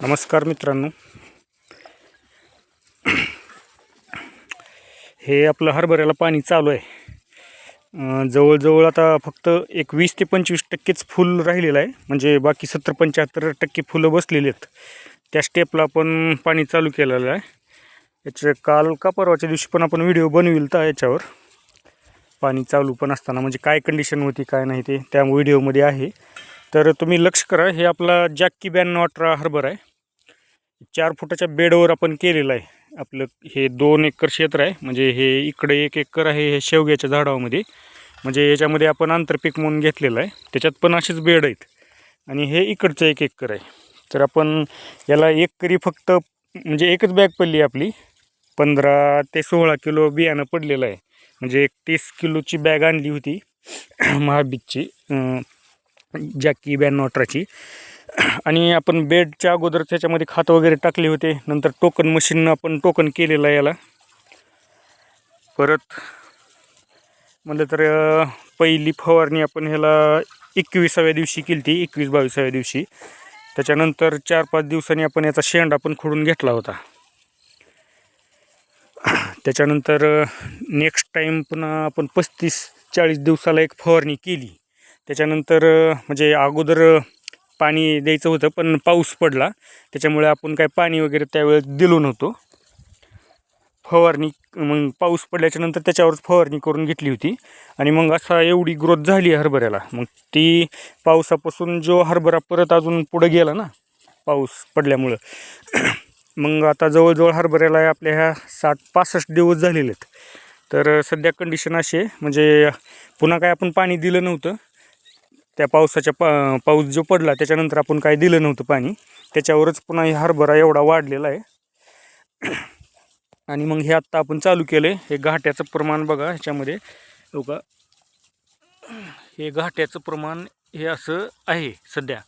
नमस्कार मित्रांनो. हे आपलं हरभऱ्याला पाणी चालू आहे. जवळजवळ आता फक्त एक वीस ते पंचवीस टक्केच फुल राहिलेलं आहे. म्हणजे बाकी सत्तर पंच्याहत्तर टक्के फुलं बसलेली आहेत. त्या स्टेपला आपण पाणी चालू केलेलं आहे. याचे काल का परवाच्या दिवशी पण आपण व्हिडिओ बनविल तर याच्यावर. पाणी चालू पण असताना म्हणजे काय कंडिशन होती काय नाही ते त्या व्हिडिओमध्ये आहे. तर तुम्ही लक्ष करा हे आपला जॅक्की ब्याण्णव अठरा हर्बर आहे. चार फुटाच्या बेडवर आपण केलेलं आहे. आपलं हे दोन एकर क्षेत्र आहे. म्हणजे हे इकडे एक एकर आहे हे शेवग्याच्या झाडामध्ये. म्हणजे याच्यामध्ये आपण आंतरपीक म्हणून घेतलेलं आहे. त्याच्यात पण असेच बेड आहेत. आणि हे इकडचं एक एकर आहे. तर आपण याला एक करी फक्त म्हणजे एकच बॅग पडली आपली. पंधरा ते सोळा किलो बियाणं पडलेलं आहे. म्हणजे एक तीस किलोची बॅग आणली होती. महाबीजची. जॅकी ब्याण्णव अठराची आणि आपण बेडच्या अगोदर त्याच्यामध्ये खात वगैरे टाकले होते. नंतर टोकन मशीन आपण टोकन केलेलं आहे याला. परत म्हटलं तर पहिली फवारणी आपण ह्याला एकविसाव्या दिवशी केली ती एकवीस बावीसाव्या दिवशी. त्याच्यानंतर चार पाच दिवसांनी आपण याचा शेंडा पण खोडून घेतला होता. त्याच्यानंतर नेक्स्ट टाईम पुन्हा आपण पस्तीस चाळीस दिवसाला एक फवारणी केली. त्याच्यानंतर म्हणजे अगोदर पाणी द्यायचं होतं पण पाऊस पडला. त्याच्यामुळे आपण काय पाणी वगैरे त्यावेळेस दिलो नव्हतो. फवारणी मग पाऊस पडल्याच्यानंतर त्याच्यावरच फवारणी करून घेतली होती. आणि मग असा एवढी ग्रोथ झाली हरभऱ्याला. मग ती पावसापासून जो हरभरा परत अजून पुढं गेला ना पाऊस पडल्यामुळं. मग आता जवळजवळ हरभऱ्याला आपल्या ह्या साठ पासष्ट दिवस झालेले आहेत. तर सध्या कंडिशन अशी आहे. म्हणजे पुन्हा काय आपण पाणी दिलं नव्हतं. त्या पावसाच्या पा पाऊस जो पडला त्याच्यानंतर आपण काय दिलं नव्हतं पाणी. त्याच्यावरच पुन्हा हे हरभरा एवढा वाढलेला आहे. आणि मग हे आत्ता आपण चालू केलं आहे हे घाट्याचं प्रमाण बघा ह्याच्यामध्ये. का हे घाट्याचं प्रमाण हे असं आहे सध्या.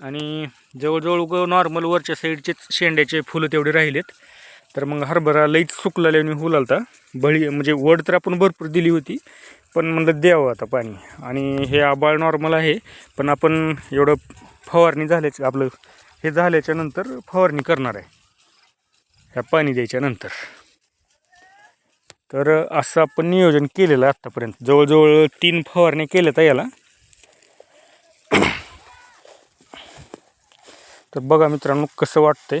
आणि जवळजवळ उग नॉर्मल वरच्या साईडचेच शेंड्याचे फुलं तेवढे राहिलेत. तर मग हरभरा लईच सुकलेल्याने लागता बळी म्हणजे वड तर आपण भरपूर दिली होती. पण म्हणलं द्यावं आता पाणी. आणि हे आबाळ नॉर्मल आहे पण आपण एवढं फवारणी झाल्याचं आपलं हे झाल्याच्यानंतर फवारणी करणार आहे. ह्या पाणी द्यायच्या नंतर. तर असं आपण नियोजन केलेलं आत्तापर्यंत. जवळजवळ तीन फवारण्या केल्यात आहे याला. तर बघा मित्रांनो कसं वाटतंय?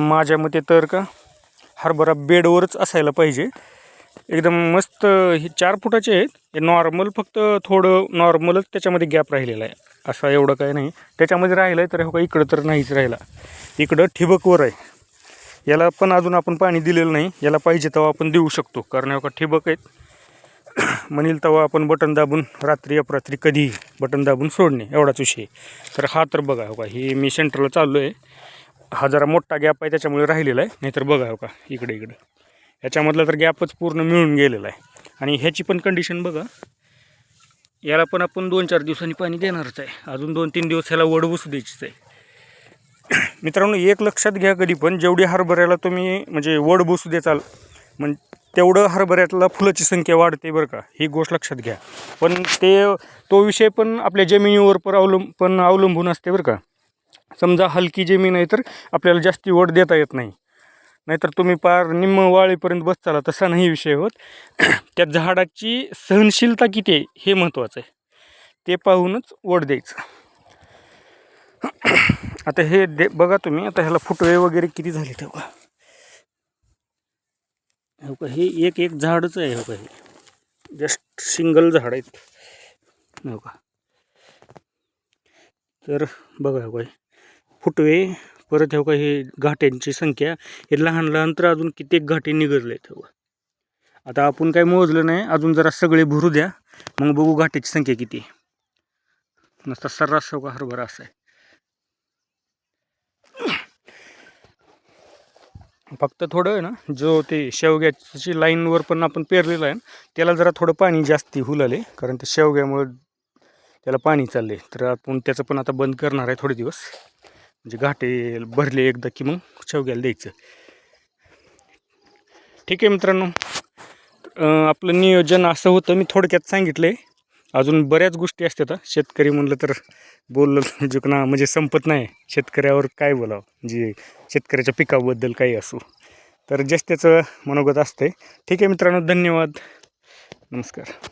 माझ्या मते तर का हरभरा बेडवरच असायला पाहिजे. एकदम मस्त हे चार फुटाचे आहेत. हे नॉर्मल फक्त थोडं नॉर्मलच त्याच्यामध्ये गॅप राहिलेला आहे. असा एवढं काय नाही. त्याच्यामध्ये राहिलं आहे तर हो का इकडं तर नाहीच राहिला. इकडं ठिबकवर आहे. याला पण अजून आपण पाणी दिलेलं नाही. याला पाहिजे तेव्हा आपण देऊ शकतो. कारण हो का ठिबक आहेत. म्हणील तेव्हा आपण बटन दाबून रात्री अपरात्री कधीही बटन दाबून सोडणे एवढाच विषय. तर हा तर बघा हो का हे मी सेंटरला चाललो आहे हा जरा मोठा गॅप आहे त्याच्यामुळे राहिलेला आहे. नाहीतर बघा हो का इकडे इकडं. ह्याच्यामधला तर गॅपच पूर्ण मिळून गेलेला आहे. आणि ह्याची पण कंडिशन बघा. याला पण आपण दोन चार दिवसांनी पाणी देणारच आहे. अजून दोन तीन दिवस ह्याला वडवूस द्यायचीच आहे. मित्रांनो एक लक्षात घ्या कधी पण जेवढी हरभऱ्याला तुम्ही म्हणजे वड बसू देचाल म्हण तेवढं हरभऱ्यातला फुलाची संख्या वाढते बरं का. ही गोष्ट लक्षात घ्या. पण ते तो विषय पण आपल्या जमिनीवर पण अवलंब पण अवलंबून असते बरं का. समजा हलकी जमीन आहे तर आपल्याला जास्ती वड देता येत नाही. नाहीतर तुम्ही पार निम्म वाळीपर्यंत बसताला तसा नाही विषय होत. त्या झाडाची सहनशीलता किती आहे हे महत्त्वाचं आहे. ते पाहूनच ओढ द्यायचं. आता हे दे बघा तुम्ही आता ह्याला फुटवे वगैरे किती झाले ठेव हो का हे एक एक झाडच आहे हो का हे. जस्ट सिंगल झाड आहेत. हो का तर बघा हो का फुटवे परत हो का हे घाट्यांची संख्या हे लहान लहान तर अजून कित्येक घाटे निघरले आहेत हो आता आपण काय मोजलं नाही अजून जरा सगळे भरू द्या. मग बघू घाट्याची संख्या किती नसता सर्रास हो का हरभरा असा आहे. फक्त थोडं आहे ना जो ते शेवग्याची लाईनवर पण आपण पेरलेलं आहे त्याला जरा थोडं पाणी जास्ती हुलाले कारण ते शेवग्यामुळं त्याला पाणी चालले तर आपण त्याचं पण आता बंद करणार आहे थोडे दिवस. म्हणजे घाटे भरले एकदा की मग शेवग्याला द्यायचं. ठीक आहे मित्रांनो. आपलं नियोजन असं होतं मी थोडक्यात सांगितलं आहे अजून बऱ्याच गोष्टी असतात शेतकरी म्हणलं तर बोललं जुकना म्हणजे, म्हणजे संपत नाही. शेतकऱ्यावर काय बोलावं? म्हणजे शेतकऱ्याच्या पिकाबद्दल काही असो. तर जस्ट त्याचं मनोगत असते ठीक आहे मित्रांनो धन्यवाद. नमस्कार.